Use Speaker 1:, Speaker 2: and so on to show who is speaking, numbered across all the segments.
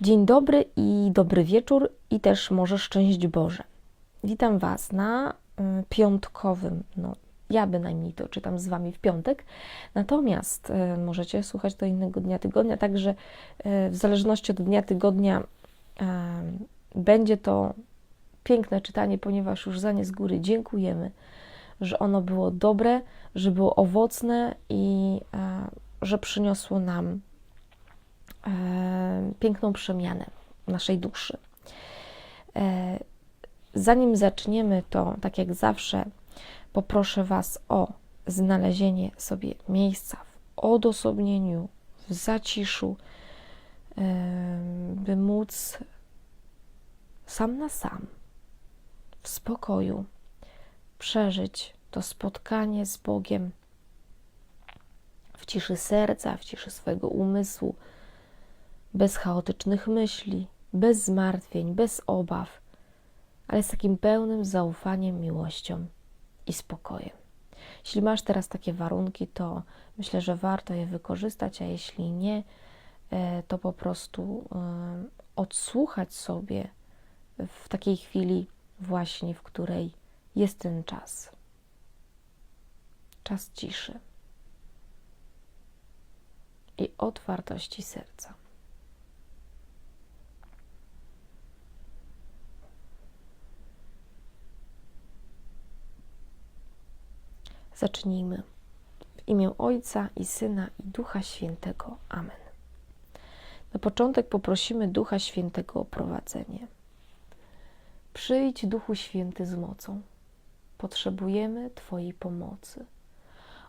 Speaker 1: Dzień dobry i dobry wieczór i też może szczęść Boże. Witam Was na y, piątkowym, no ja bynajmniej to czytam z Wami w piątek, natomiast y, możecie słuchać do innego dnia tygodnia, także y, w zależności od dnia tygodnia będzie to piękne czytanie, ponieważ już za nie z góry dziękujemy, że ono było dobre, że było owocne i że przyniosło nam piękną przemianę naszej duszy. E, zanim zaczniemy, to tak jak zawsze poproszę Was o znalezienie sobie miejsca w odosobnieniu, w zaciszu, e, by móc sam na sam, w spokoju, przeżyć to spotkanie z Bogiem w ciszy serca, w ciszy swojego umysłu, bez chaotycznych myśli, bez zmartwień, bez obaw, ale z takim pełnym zaufaniem, miłością i spokojem. Jeśli masz teraz takie warunki, to myślę, że warto je wykorzystać, a jeśli nie, e, to po prostu e, odsłuchać sobie w takiej chwili, właśnie w której jest ten czas. Czas ciszy i otwartości serca. Zacznijmy. W imię Ojca i Syna i Ducha Świętego. Amen. Na początek poprosimy Ducha Świętego o prowadzenie. Przyjdź, Duchu Święty, z mocą. Potrzebujemy Twojej pomocy.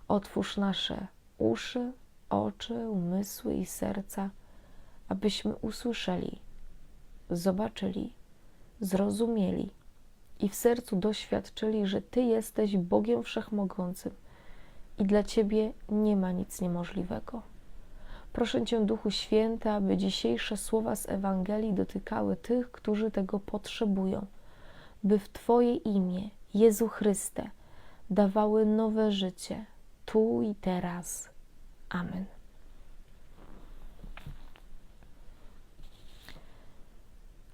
Speaker 1: Otwórz nasze uszy, oczy, umysły i serca, abyśmy usłyszeli, zobaczyli, zrozumieli i w sercu doświadczyli, że Ty jesteś Bogiem Wszechmogącym i dla Ciebie nie ma nic niemożliwego. Proszę Cię, Duchu Święty, aby dzisiejsze słowa z Ewangelii dotykały tych, którzy tego potrzebują, by w Twoje imię, Jezu Chryste, dawały nowe życie, tu i teraz. Amen.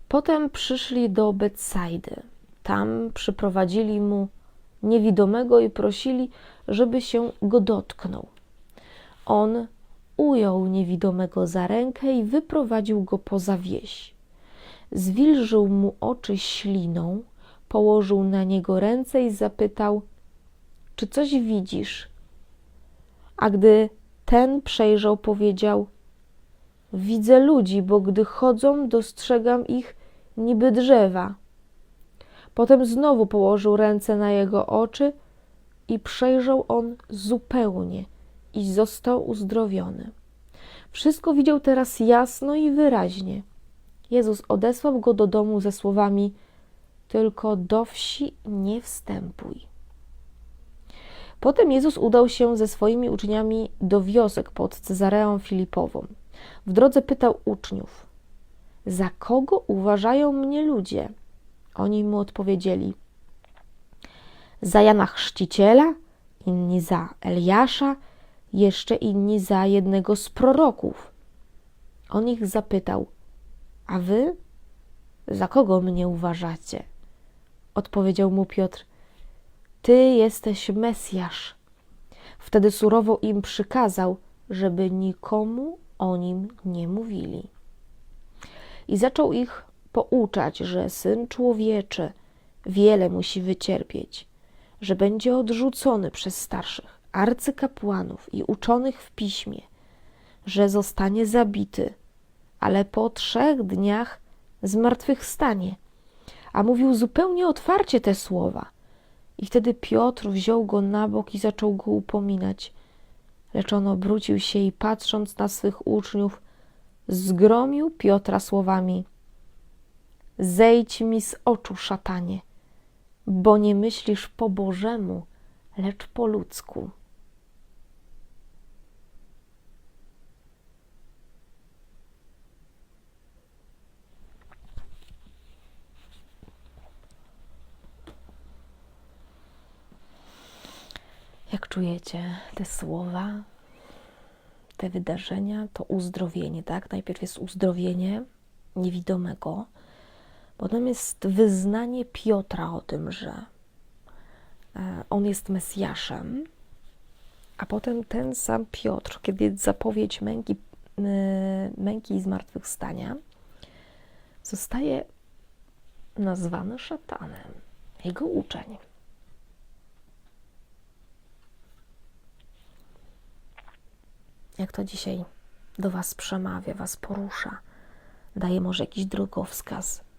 Speaker 1: Potem przyszli do Betsajdy. Tam przyprowadzili mu niewidomego i prosili, żeby się go dotknął. On ujął niewidomego za rękę i wyprowadził go poza wieś. Zwilżył mu oczy śliną, położył na niego ręce i zapytał: Czy coś widzisz? A gdy ten przejrzał, powiedział: Widzę ludzi, bo gdy chodzą, dostrzegam ich niby drzewa. Potem znowu położył ręce na jego oczy i przejrzał on zupełnie i został uzdrowiony. Wszystko widział teraz jasno i wyraźnie. Jezus odesłał go do domu ze słowami: Tylko do wsi nie wstępuj. Potem Jezus udał się ze swoimi uczniami do wiosek pod Cezareą Filipową. W drodze pytał uczniów: Za kogo uważają mnie ludzie? Oni mu odpowiedzieli: Za Jana Chrzciciela, inni za Eliasza, jeszcze inni za jednego z proroków. On ich zapytał: A wy za kogo mnie uważacie? Odpowiedział mu Piotr: Ty jesteś Mesjasz. Wtedy surowo im przykazał, żeby nikomu o nim nie mówili. I zaczął ich pouczać, że syn człowieczy wiele musi wycierpieć, że będzie odrzucony przez starszych, arcykapłanów i uczonych w piśmie, że zostanie zabity, ale po trzech dniach zmartwychwstanie. A mówił zupełnie otwarcie te słowa. I wtedy Piotr wziął go na bok i zaczął go upominać. Lecz on obrócił się i patrząc na swych uczniów, zgromił Piotra słowami: Zejdź mi z oczu, szatanie, bo nie myślisz po Bożemu, lecz po ludzku. Jak czujecie te słowa, te wydarzenia, to uzdrowienie, tak? Najpierw jest uzdrowienie, niewidomego. Potem jest wyznanie Piotra o tym, że e, on jest Mesjaszem. A potem ten sam Piotr, kiedy jest zapowiedź męki, e, męki i zmartwychwstania, zostaje nazwany szatanem, jego uczeń. Jak to dzisiaj do Was przemawia, Was porusza, daje może jakiś drogowskaz.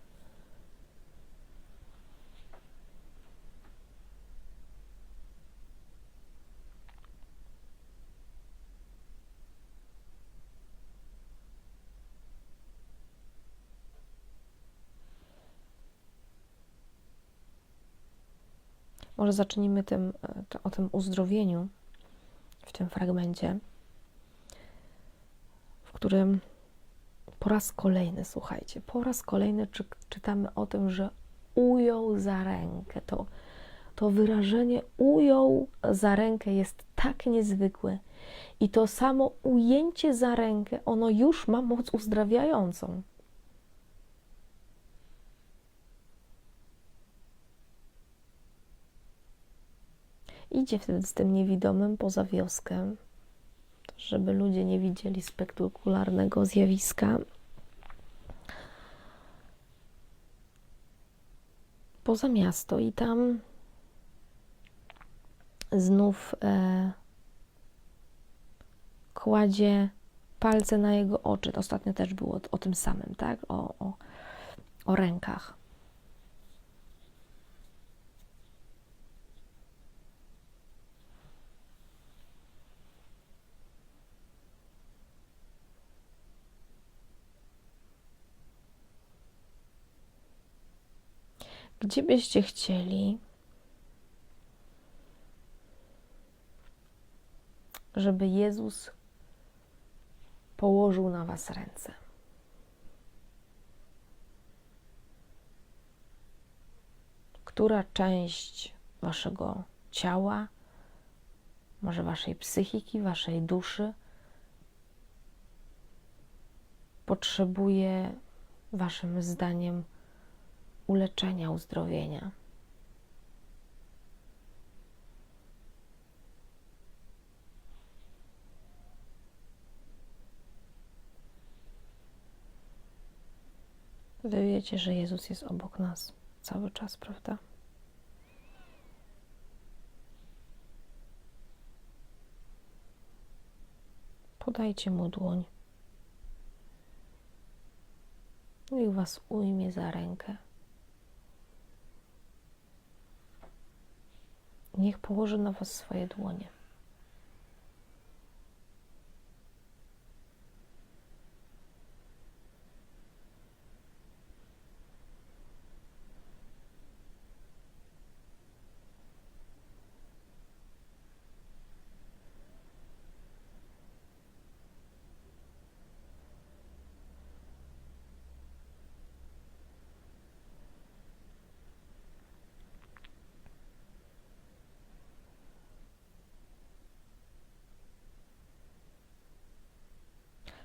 Speaker 1: Może zacznijmy tym, o tym uzdrowieniu w tym fragmencie którym po raz kolejny, słuchajcie, po raz kolejny czy, czytamy o tym, że ujął za rękę. To, to wyrażenie ujął za rękę jest tak niezwykłe. I to samo ujęcie za rękę, ono już ma moc uzdrawiającą. Idzie wtedy z tym niewidomym poza wioskę, żeby ludzie nie widzieli spektakularnego zjawiska. Poza miasto i tam znów e, kładzie palce na jego oczy. Ostatnio też było o, o tym samym, tak? O, o, o rękach. Gdzie byście chcieli, żeby Jezus położył na Was ręce? Która część Waszego ciała, może Waszej psychiki, Waszej duszy potrzebuje Waszym zdaniem uleczenia, uzdrowienia. Wy wiecie, że Jezus jest obok nas cały czas, prawda? Podajcie mu dłoń. Niech was ujmie za rękę. Niech położy na Was swoje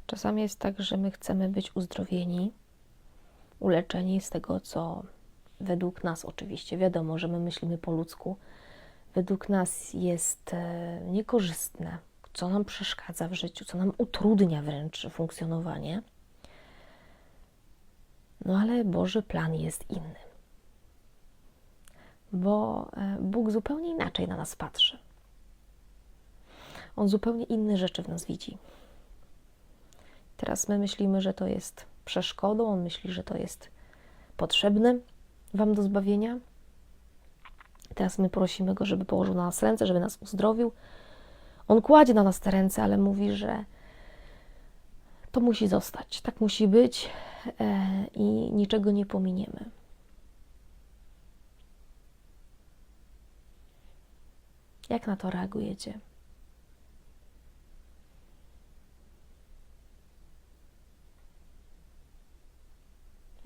Speaker 1: Czasami jest tak, że my chcemy być uzdrowieni, uleczeni z tego, co według nas oczywiście, wiadomo, że my myślimy po ludzku, według nas jest e, niekorzystne, co nam przeszkadza w życiu, co nam utrudnia wręcz funkcjonowanie. No ale Boży plan jest inny. Bo e, Bóg zupełnie inaczej na nas patrzy. On zupełnie inne rzeczy w nas widzi. Teraz my myślimy, że to jest przeszkodą, on myśli, że to jest potrzebne Wam do zbawienia. Teraz my prosimy Go, żeby położył na nas ręce, żeby nas uzdrowił. On kładzie na nas te ręce, ale mówi, że to musi zostać, tak musi być e, i niczego nie pominiemy. Jak na to reagujecie?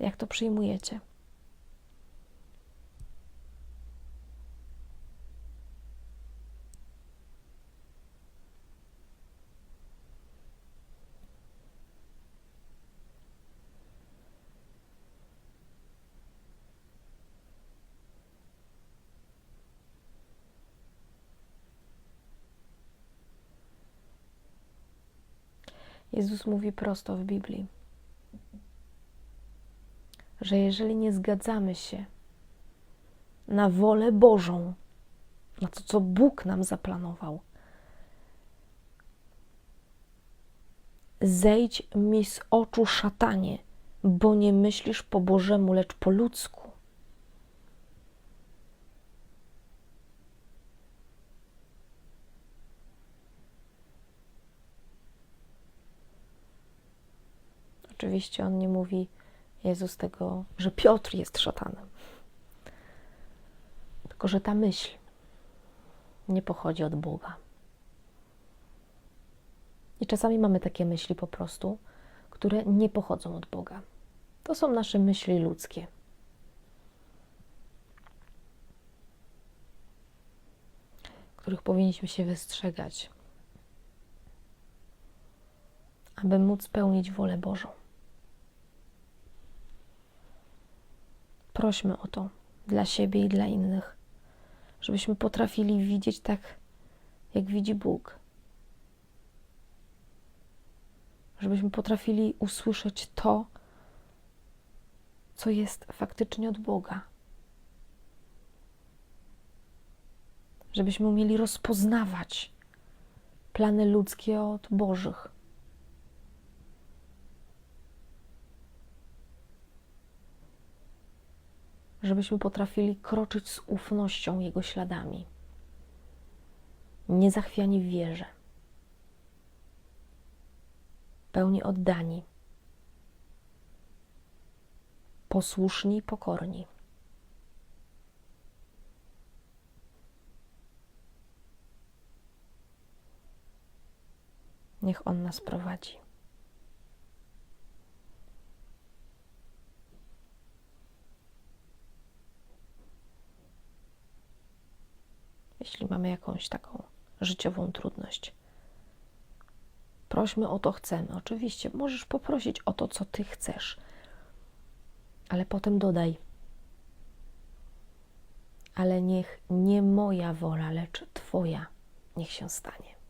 Speaker 1: jak to przyjmujecie. Jezus mówi prosto w Biblii że jeżeli nie zgadzamy się na wolę Bożą, na to, co Bóg nam zaplanował, zejdź mi z oczu szatanie, bo nie myślisz po Bożemu, lecz po ludzku. Oczywiście on nie mówi Jezus tego, że Piotr jest szatanem. Tylko, że ta myśl nie pochodzi od Boga. I czasami mamy takie myśli po prostu, które nie pochodzą od Boga. To są nasze myśli ludzkie. Których powinniśmy się wystrzegać, aby móc spełnić wolę Bożą. Prośmy o to dla siebie i dla innych, żebyśmy potrafili widzieć tak, jak widzi Bóg. Żebyśmy potrafili usłyszeć to, co jest faktycznie od Boga. Żebyśmy umieli rozpoznawać plany ludzkie od Bożych. Żebyśmy potrafili kroczyć z ufnością Jego śladami, niezachwiani w wierze, pełni oddani, posłuszni i pokorni. Niech On nas prowadzi. Jeśli mamy jakąś taką życiową trudność. Prośmy o to chcemy. Oczywiście możesz poprosić o to, co ty chcesz, ale potem dodaj. Ale niech nie moja wola, lecz Twoja niech się stanie.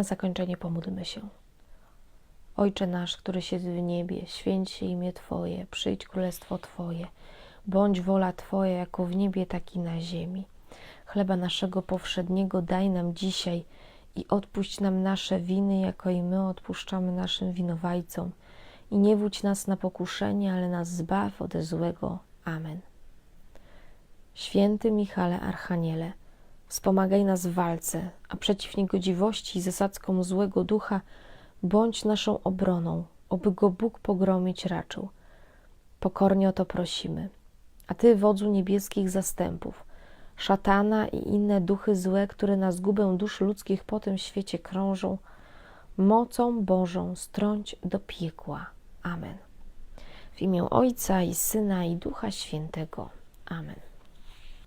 Speaker 1: Na zakończenie pomódlmy się. Ojcze nasz, któryś jest w niebie, święć się imię Twoje, przyjdź królestwo Twoje, bądź wola Twoja jako w niebie, tak i na ziemi. Chleba naszego powszedniego daj nam dzisiaj i odpuść nam nasze winy, jako i my odpuszczamy naszym winowajcom. I nie wódź nas na pokuszenie, ale nas zbaw ode złego. Amen. Święty Michale Archaniele, Wspomagaj nas w walce, a przeciw niegodziwości i zasadzkom złego ducha bądź naszą obroną, oby go Bóg pogromić raczył. Pokornie o to prosimy. A Ty, wodzu niebieskich zastępów, szatana i inne duchy złe, które na zgubę dusz ludzkich po tym świecie krążą, mocą Bożą strąć do piekła. Amen. W imię Ojca i Syna i Ducha Świętego. Amen.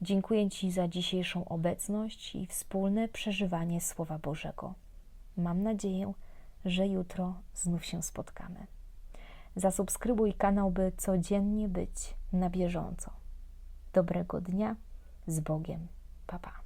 Speaker 2: Dziękuję Ci za dzisiejszą obecność i wspólne przeżywanie Słowa Bożego. Mam nadzieję, że jutro znów się spotkamy. Zasubskrybuj kanał, by codziennie być na bieżąco. Dobrego dnia z Bogiem. Pa, pa.